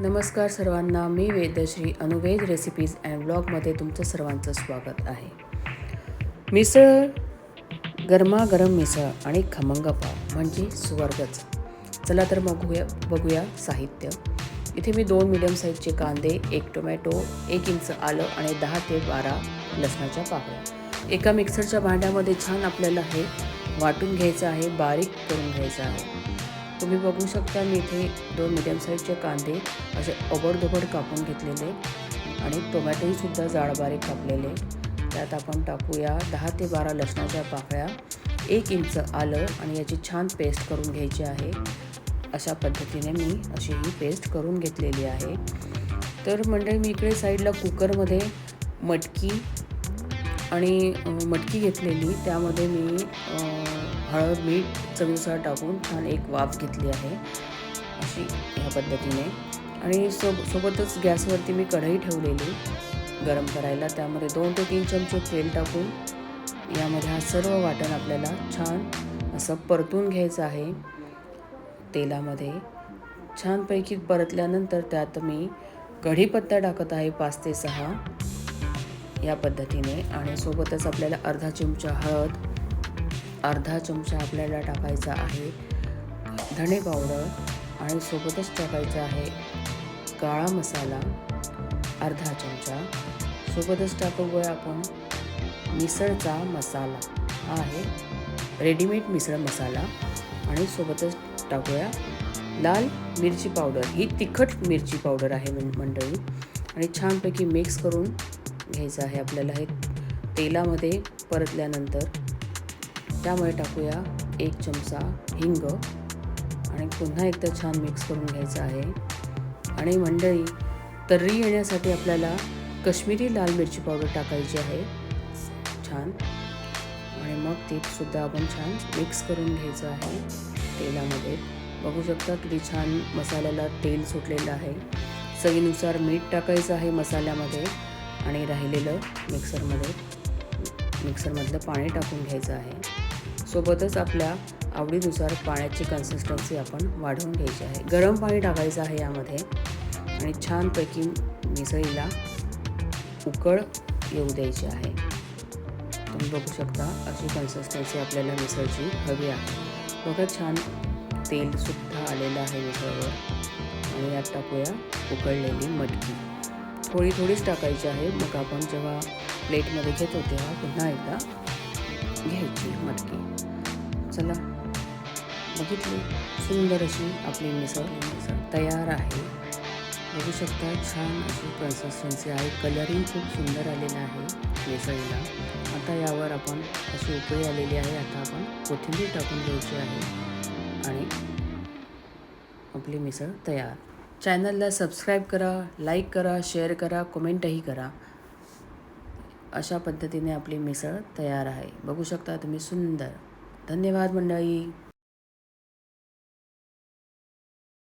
नमस्कार सर्वांना मी वेदश्री अनुवेद रेसिपीज अँड ब्लॉगमध्ये तुमचं सर्वांचं स्वागत आहे. मिसळ गरमागरम मिसळ आणि खमंग पाव म्हणजे स्वर्गच. चला तर मग बघूया बघूया साहित्य. इथे मी दोन मिडियम साईजचे कांदे एक टोमॅटो एक इंच आलं आणि दहा ते बारा लसणाच्या पाकळ्या. एका मिक्सरच्या भांड्यामध्ये छान आपल्याला हे वाटून घ्यायचं आहे बारीक करून घ्यायचं आहे. तुम्ही बघू शकता मी इथे दोन मिडियम साईजचे कांदे असे ओबडधोबड कापून घेतलेले आणि टोमॅटोहीसुद्धा जाड बारीक कापलेले. त्यात आपण टाकूया दहा ते बारा लसणाच्या पाकळ्या एक इंच आलं आणि याची छान पेस्ट करून घ्यायची आहे. अशा पद्धतीने मी अशी ही पेस्ट करून घेतलेली आहे. तर मंडळी मी इकडे साईडला कुकरमध्ये मटकी आणि मटकी घेतलेली. त्यामध्ये मी हळद मीठ चवीनुसार टाकून छान एक वाफ घेतली आहे. अशी ह्या पद्धतीने. आणि सोब सोबतच गॅसवरती मी कढई ठेवलेली गरम करायला. त्यामध्ये दोन ते तीन चमचे तेल टाकून यामध्ये हा सर्व वाटण आपल्याला छान असं परतून घ्यायचं आहे तेलामध्ये. छानपैकी परतल्यानंतर त्यात मी कढीपत्ता टाकत आहे पाच ते सहा. या पद्धतीने. आणि सोबतच आपल्याला अर्धा चमचा हळद अर्धा चमचा आपल्याला टाकायचा आहे. धणे पावडर आणि सोबतच टाकायचा आहे काळा मसाला अर्धा चमचा. सोबतच टाकूया आपण मिसळचा मसाला हा आहे. रेडीमेड मिसळ मसाला आणि सोबतच टाकूया लाल मिरची पावडर. ही तिखट मिरची पावडर आहे मंडळी. आणि छानपैकी मिक्स करून घ्यायचं आहे आपल्याला हे तेलामध्ये परतल्यानंतर. त्यामुळे टाकूया एक चमचा हिंग. आणि पुन्हा एकदा छान मिक्स करून घ्यायचं आहे. आणि मंडळी तर्री येण्यासाठी आपल्याला कश्मीरी लाल मिरची पावडर टाकायची आहे. छान. आणि मग तीसुद्धा आपण छान मिक्स करून घ्यायचं आहे तेलामध्ये. बघू शकता किती छान मसाल्याला तेल सुटलेलं आहे. चवीनुसार मीठ टाकायचं आहे मसाल्यामध्ये आणि राहिलेलं मिक्सरमध्ये मिक्सरमधलं पाणी टाकून घ्यायचं आहे. सोबतच आपल्या आवडीनुसार पाण्याची कन्सिस्टन्सी आपण वाढवून घ्यायची आहे. गरम पाणी टाकायचं आहे यामध्ये आणि छानपैकी मिसळीला उकळ येऊ द्यायची आहे. तुम्ही बघू शकता अशी कन्सिस्टन्सी आपल्याला मिसळची हवी आहे. बघा छान तेलसुद्धा आलेलं आहे मिसळवर आणि यात टाकूया उकळलेली मटकी. थोडी थोडीच टाकायची आहे. मग आपण जेव्हा प्लेटमध्ये घेतो तेव्हा पुन्हा एकदा घ्यायची मटकी. चला बघितली सुंदर अशी आपली मिसळ मिसळ तयार आहे. बघू शकता छान अशी कन्सिस्टन्सी आहे. कलरिंग खूप सुंदर आलेलं आहे मिसळीला. आता यावर आपण अशी उकळी आलेली आहे. आता आपण कोथिंबीर टाकून घ्यायची आहे आणि आपली मिसळ तयार. चॅनलला सबस्क्राईब करा लाईक करा शेअर करा कमेंटही करा. अशा पद्धतीने आपली मिसळ तयार आहे. बघू शकता तुम्ही सुंदर. धन्यवाद मंडळी.